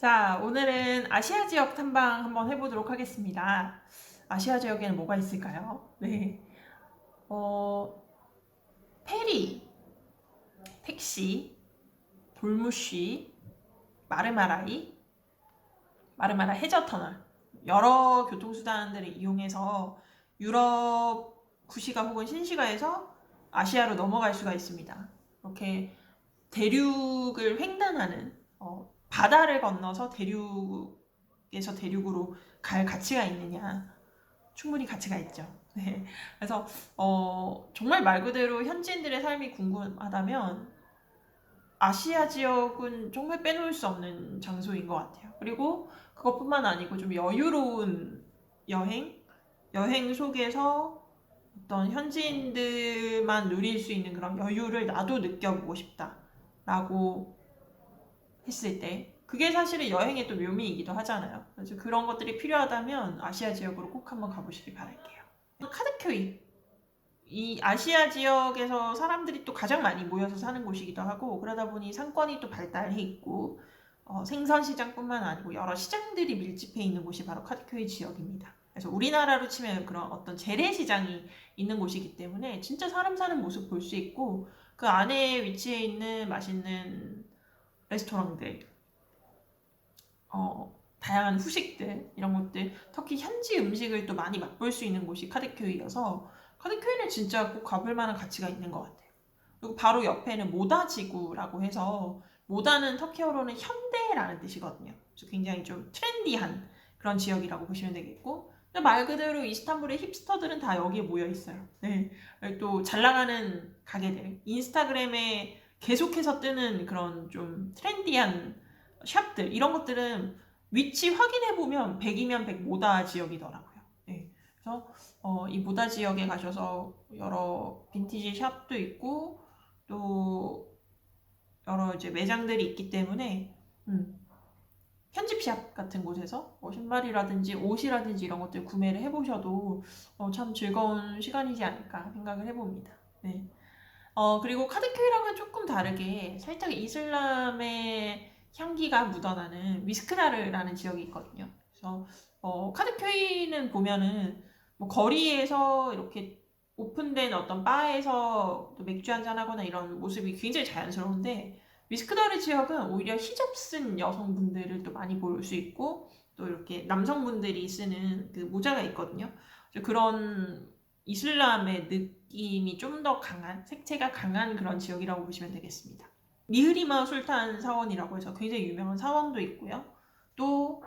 자, 오늘은 아시아 지역 탐방 한번 해보도록 하겠습니다. 아시아 지역에는 뭐가 있을까요? 네. 어, 페리, 택시, 돌무쉬, 마르마라이, 마르마라 해저터널. 여러 교통수단들을 이용해서 유럽 구시가 혹은 신시가에서 아시아로 넘어갈 수가 있습니다. 이렇게 대륙을 횡단하는 어, 바다를 건너서 대륙에서 대륙으로 갈 가치가 있느냐? 충분히 가치가 있죠. 네. 그래서 어, 정말 말 그대로 현지인들의 삶이 궁금하다면 아시아 지역은 정말 빼놓을 수 없는 장소인 것 같아요. 그리고 그것뿐만 아니고 좀 여유로운 여행, 여행 속에서 어떤 현지인들만 누릴 수 있는 그런 여유를 나도 느껴보고 싶다라고 했을 때 그게 사실은 여행의 또 묘미이기도 하잖아요. 그래서 그런 것들이 필요하다면 아시아 지역으로 꼭 한번 가보시길 바랄게요. 카드큐이 이 아시아 지역에서 사람들이 또 가장 많이 모여서 사는 곳이기도 하고 그러다 보니 상권이 또 발달해 있고 어, 생선 시장뿐만 아니고 여러 시장들이 밀집해 있는 곳이 바로 카드큐이 지역입니다. 그래서 우리나라로 치면 그런 어떤 재래시장이 있는 곳이기 때문에 진짜 사람 사는 모습 볼 수 있고 그 안에 위치해 있는 맛있는 레스토랑들, 어, 다양한 후식들 이런 것들 터키 현지 음식을 또 많이 맛볼 수 있는 곳이 카드큐이여서 카드큐이는 진짜 꼭 가볼 만한 가치가 있는 것 같아요. 그리고 바로 옆에는 모다 지구라고 해서 모다는 터키어로는 현대라는 뜻이거든요. 그래서 굉장히 좀 트렌디한 그런 지역이라고 보시면 되겠고 말 그대로 이스탄불의 힙스터들은 다 여기에 모여 있어요. 네. 또 잘 나가는 가게들, 인스타그램에 계속해서 뜨는 그런 좀 트렌디한 샵들 이런 것들은 위치 확인해 보면 100이면 100 모다 지역이더라고요. 네. 그래서 어, 이 모다 지역에 가셔서 여러 빈티지 샵도 있고 또 여러 이제 매장들이 있기 때문에 음, 편집샵 같은 곳에서 뭐 신발이라든지 옷이라든지 이런 것들 구매를 해보셔도 어, 참 즐거운 시간이지 않을까 생각을 해봅니다. 네. 어, 그리고 카드큐이랑은 조금 다르게 살짝 이슬람의 향기가 묻어나는 위스크나르라는 지역이 있거든요. 그래서 어, 카드큐이는 보면은 뭐 거리에서 이렇게 오픈된 어떤 바에서 또 맥주 한잔 하거나 이런 모습이 굉장히 자연스러운데 위스크나르 지역은 오히려 히잡 쓴 여성분들을 또 많이 볼 수 있고 또 이렇게 남성분들이 쓰는 그 모자가 있거든요. 그런 이슬람의 느낌이 좀 더 강한 색채가 강한 그런 지역이라고 보시면 되겠습니다. 미흐리마 술탄 사원이라고 해서 굉장히 유명한 사원도 있고요. 또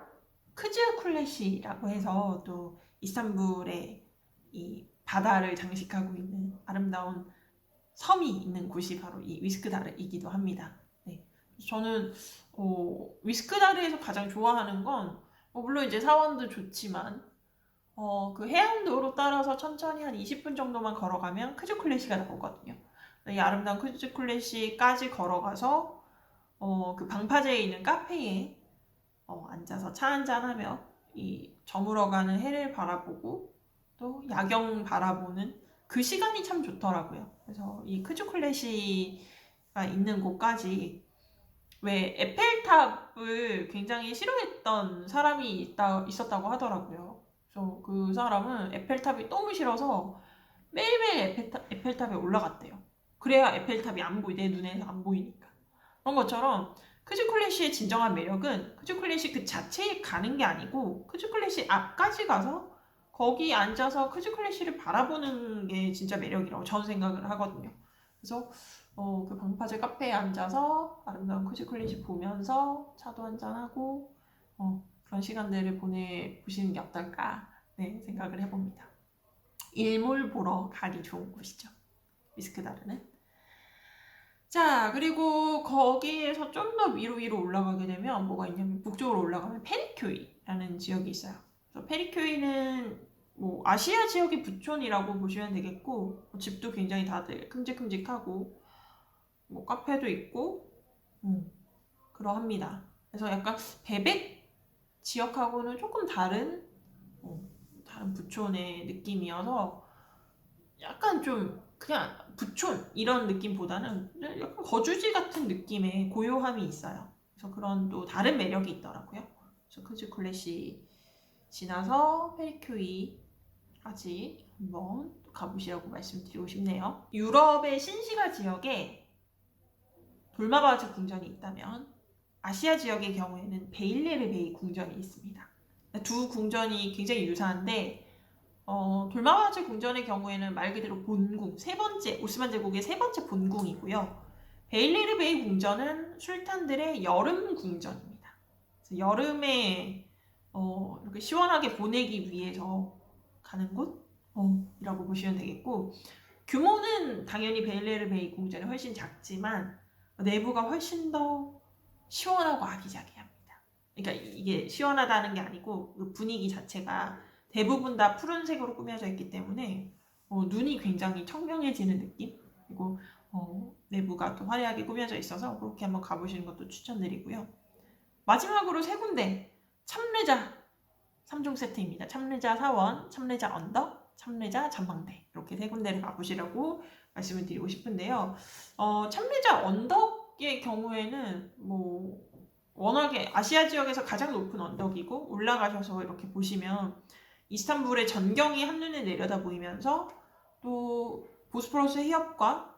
크즈쿨레시라고 해서 또 이스탄불의 이 바다를 장식하고 있는 아름다운 섬이 있는 곳이 바로 이 위스크다르이기도 합니다. 네. 저는 어, 위스크다르에서 가장 좋아하는 건 어, 물론 이제 사원도 좋지만 어, 그 해안도로 따라서 천천히 한 20분 정도만 걸어가면 크즈쿨레시가 나오거든요. 이 아름다운 크즈쿨레시까지 걸어가서 어, 그 방파제에 있는 카페에 어, 앉아서 차 한잔하며 이 저물어가는 해를 바라보고 또 야경 바라보는 그 시간이 참 좋더라고요. 그래서 이 크즈쿨레시가 있는 곳까지 왜 에펠탑을 굉장히 싫어했던 사람이 있다, 있었다고 하더라고요. 그 사람은 에펠탑이 너무 싫어서 매일매일 에펠탑, 에펠탑에 올라갔대요. 그래야 에펠탑이 안 보이, 내 눈에서 안 보이니까. 그런 것처럼 크즈쿨레시의 진정한 매력은 크즈쿨레시 그 자체에 가는 게 아니고 크즈쿨레시 앞까지 가서 거기 앉아서 크즈클래시를 바라보는 게 진짜 매력이라고 저는 생각을 하거든요. 그래서 어, 그 방파제 카페에 앉아서 아름다운 크즈클래시 보면서 차도 한잔하고 어, 그런 시간들을 보내보시는 게 어떨까 네, 생각을 해봅니다. 일몰 보러 가기 좋은 곳이죠. 미스크다르는. 자, 그리고 거기에서 좀 더 위로 위로 올라가게 되면 뭐가 있냐면 북쪽으로 올라가면 페리큐이라는 지역이 있어요. 그래서 페리큐이는 뭐 아시아 지역의 부촌이라고 보시면 되겠고 뭐 집도 굉장히 다들 큼직큼직하고 뭐 카페도 있고 음, 그러합니다. 그래서 약간 베백 지역하고는 조금 다른 어, 다른 부촌의 느낌이어서 약간 좀 그냥 부촌 이런 느낌보다는 약간 거주지 같은 느낌의 고요함이 있어요. 그래서 그런 또 다른 매력이 있더라고요. 그래서 크즈 클래시 지나서 페리큐이까지 한번 가보시라고 말씀드리고 싶네요. 유럽의 신시가 지역에 돌마바즈 궁전이 있다면 아시아 지역의 경우에는 베일레르 베이 궁전이 있습니다. 두 궁전이 굉장히 유사한데 어, 돌마바즈 궁전의 경우에는 말 그대로 본궁, 세 번째 오스만 제국의 세 번째 본궁이고요. 베일레르 베이 궁전은 술탄들의 여름 궁전입니다. 여름에 어, 이렇게 시원하게 보내기 위해서 가는 곳이라고 보시면 되겠고 규모는 당연히 베일레르 베이 궁전이 훨씬 작지만 내부가 훨씬 더 시원하고 아기자기합니다. 그러니까 이게 시원하다는 게 아니고 그 분위기 자체가 대부분 다 푸른색으로 꾸며져 있기 때문에 어, 눈이 굉장히 청명해지는 느낌 그리고 어, 내부가 또 화려하게 꾸며져 있어서 그렇게 한번 가보시는 것도 추천드리고요. 마지막으로 세 군데 참르자 3종 세트입니다. 참르자 사원, 참르자 언덕, 참르자 전망대 이렇게 세 군데를 가보시라고 말씀을 드리고 싶은데요. 어, 참르자 언덕 의 경우에는 뭐 워낙에 아시아 지역에서 가장 높은 언덕이고 올라가셔서 이렇게 보시면 이스탄불의 전경이 한눈에 내려다 보이면서 또 보스포러스 해협과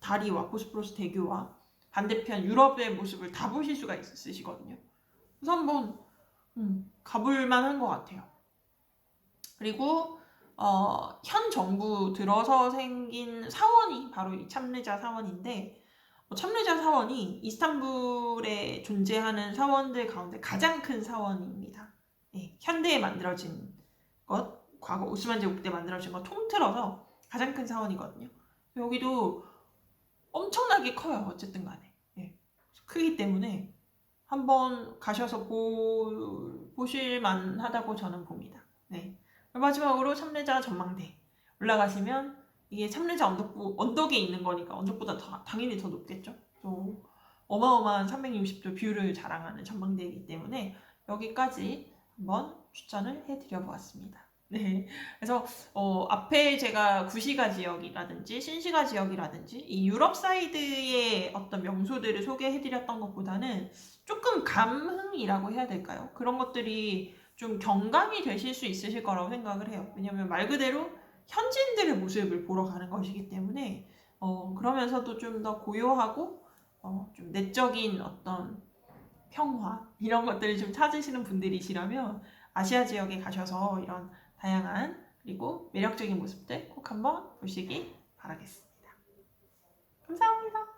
다리와 보스포러스 대교와 반대편 유럽의 모습을 다 보실 수가 있으시거든요. 그래서 한번 음, 가볼 만한 것 같아요. 그리고 어, 현 정부 들어서 생긴 사원이 바로 이 참르자 사원인데 어, 참르자 사원이 이스탄불에 존재하는 사원들 가운데 가장 큰 사원입니다. 예, 현대에 만들어진 것, 과거 오스만 제국 때 만들어진 것 통틀어서 가장 큰 사원이거든요. 여기도 엄청나게 커요. 어쨌든 간에. 예, 크기 때문에 한번 가셔서 보, 보실만 하다고 저는 봅니다. 네. 마지막으로 참례자 전망대 올라가시면 이게 참례자 언덕, 언덕에 있는 거니까 언덕보다 더, 당연히 더 높겠죠. 또 어마어마한 360도 뷰를 자랑하는 전망대이기 때문에 여기까지 한번 추천을 해드려 보았습니다. 네. 그래서 어, 앞에 제가 구시가 지역이라든지 신시가 지역이라든지 이 유럽 사이드의 어떤 명소들을 소개해드렸던 것보다는 조금 감흥이라고 해야 될까요? 그런 것들이 좀 경감이 되실 수 있으실 거라고 생각을 해요. 왜냐하면 말 그대로 현지인들의 모습을 보러 가는 것이기 때문에 어, 그러면서도 좀 더 고요하고 어, 좀 내적인 어떤 평화 이런 것들을 좀 찾으시는 분들이시라면 아시아 지역에 가셔서 이런 다양한 그리고 매력적인 모습들 꼭 한번 보시기 바라겠습니다. 감사합니다.